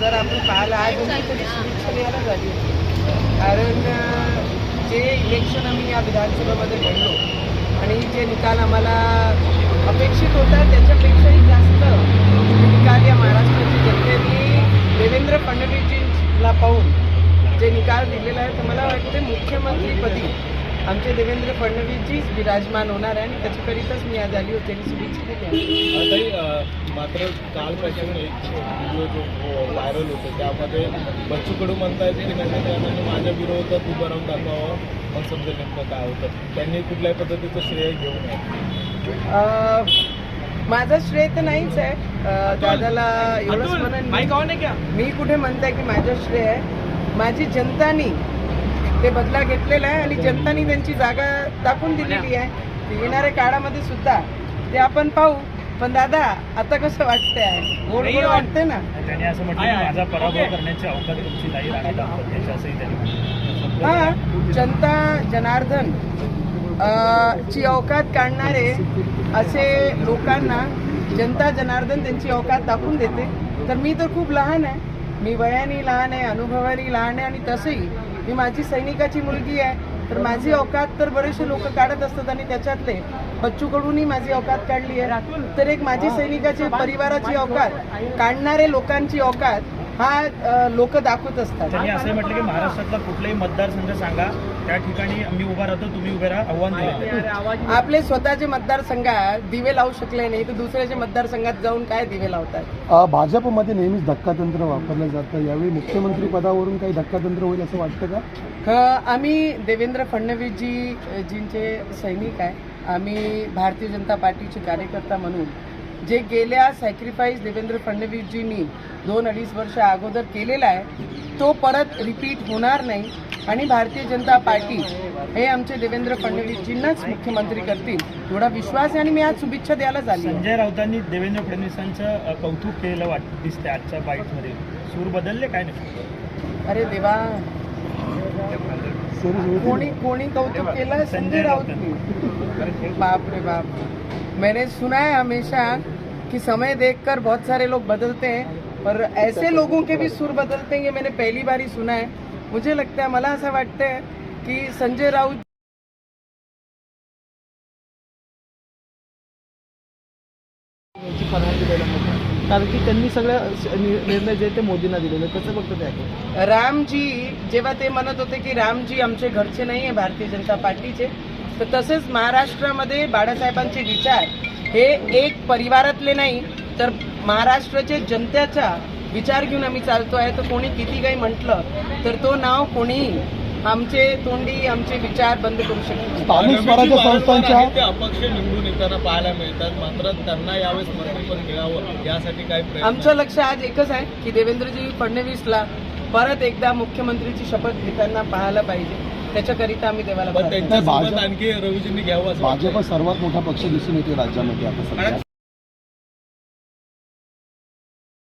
जर आपण पाहिलं आहे आमची द्यायला झाली. होती कारण जे इलेक्शन आम्ही या विधानसभेमध्ये घडलो आणि जे निकाल आम्हाला अपेक्षित होता त्याच्यापेक्षाही जास्त निकाल या महाराष्ट्राच्या जनतेने देवेंद्र फडणवीसजींना पाहून जे निकाल दिलेला आहे तर मला वाटते मुख्यमंत्रीपदी आमचे देवेंद्र फडणवीसजीच विराजमान होणार आहे आणि त्याच्याकरिताच मी आज आली होती आणि शुभेच्छा दिल्या मात्र कालपासून एक व्हिडिओ जो व्हायरल होतो. त्यामध्ये बच्चू कडू म्हणतायत की नाही त्यांनी माझ्या विरोधात उभं राहून दाखवावं मग समजेल नेमकं काय होतं. त्यांनी कुठल्याही पद्धतीचं श्रेय घेऊ नये. माझं श्रेय तर नाहीच आहे. दादाला एवढंच म्हणेन मी कुठे म्हणताय की माझं श्रेय आहे? माझी जनतानी ते बदला घेतलेला आहे आणि जनतानी. त्यांची जागा दाखवून दिलेली आहे. ते येणाऱ्या काळामध्ये सुद्धा ते आपण पाहू. पण दादा आता कसं वाटतंय? गोड गोड वाटतंय ना? त्यांनी असं म्हटलं की माझा पराभव करण्याची अवकाश तुमची नाही राणी दाम्पत्याची असंही त्यांनी हा जनता जनार्दन अ, ची अवकात काढणारे असे लोकांना जनता जनार्दन त्यांची अवकात दाखवून देते. तर मी तर खूप लहान आहे. मी वयाने लहान आहे अनुभवाने लहान आहे आणि तसंही मी माझी सैनिकाची मुलगी आहे. तर माझी औकात तर बरेचसे लोक काढत असतात आणि त्याच्यातले बच्चूकडूनही माझी औकात काढली आहे. तर एक माझी सैनिकाची परिवाराची औकात काढणारे लोकांची औकात हा लोक दाखवत असतात. त्यांनी असंही म्हटलं की महाराष्ट्रातला कुठलाही मतदारसंघ सांगा त्या ठिकाणी मी उभा राहतो तुम्ही उभे राहा आव्हान दिलं आपले स्वतःचे मतदारसंघात दिवे लावू शकले नाही तर दुसऱ्याच्या मतदारसंघात जाऊन काय दिवे लावतात? भाजपमध्ये नेहमीच धक्कातंत्र वापरलं जातं. यावेळी मुख्यमंत्री पदावरून काही धक्कातंत्र होईल असं वाटतं का? आम्ही देवेंद्र फडणवीसजी जींचे सैनिक आहे. आम्ही भारतीय जनता पार्टीचे कार्यकर्ता म्हणून जे गेल्या सॅक्रिफाईस देवेंद्र फडणवीसजींनी दोन अडीच वर्ष अगोदर केलेला आहे तो परत रिपीट होणार नाही. आणि भारतीय जनता पार्टी हे आमचे देवेंद्र फडणवीसजींनाच मुख्यमंत्री करतील एवढा विश्वास आहे आणि मी आज शुभेच्छा द्यायला झाली संजय राऊतांनी देवेंद्र फडणवीसांचं कौतुक केलेलं वाटतं दिसते आजच्या बाईटमध्ये. सूर बदलले काय नाही? अरे देवा. सर कोणी कोणी कौतुक केलं? संजय राऊतनी. बाप रे बाप. मैंने सुना है हमेशा कि समय देखकर बहुत सारे लोग बदलते हैं पर ऐसे लोगों के भी सुर बदलते हैं ये मैंने पहली बार ही सुना है। मुझे लगता है मला असं वाटतं की संजय राऊत कारण की त्यांनी सगळ्या निर्णय जे ते मोदींना दिलेले कसं बघतो ते रामजी जेव्हा ते म्हणत होते की रामजी आमचे घरचे नाही आहे भारतीय जनता पार्टीचे तर तसेच महाराष्ट्रामध्ये बाळासाहेबांचे विचार हे एक परिवारातले नाही तर महाराष्ट्राच्या जनतेचा विचार घेऊन आम्ही चालतो आहे. तर कोणी किती काही म्हटलं तर तो नाव कोणीही आमचे तोंडी आमचे विचार बंद करू शकतो स्थानिक स्वराज्य संस्थांच्या ते अपक्ष निवडून येताना पाहायला मिळतात. मात्र त्यांना यावेळेस मंत्रिपद मिळावं यासाठी काय प्रयत्न आमचं लक्ष आज एकच आहे की देवेंद्रजी फडणवीसला परत एकदा मुख्यमंत्रीची शपथ घेताना पाहायला पाहिजे. त्याच्याकरिता आम्ही देवाला आणखी रवीजींनी घ्यावं. भाजप सर्वात मोठा पक्ष दिसून येतो राज्यामध्ये आता सध्या